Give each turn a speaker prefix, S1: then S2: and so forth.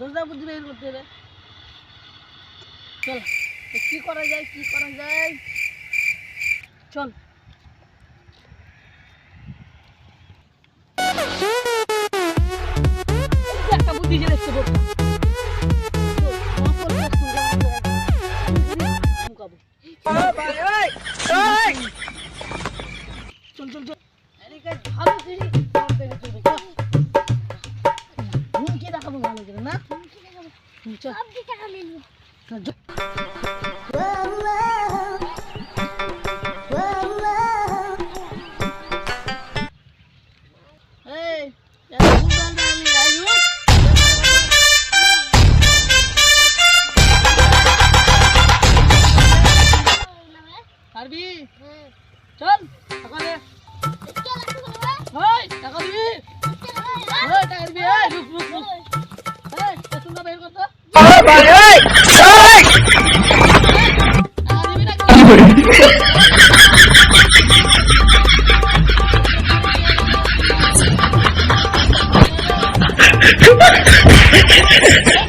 S1: দোষদা বুদ্ধি বের করতে হবে চল কি করা যায়, কি করা যায়? চল। একটা বুদ্ধি যে দেখতে বলতাম চল দেখাবো ভালো করে না। পারবি? চল টাকা Trời ơi Trời Ha ha ha!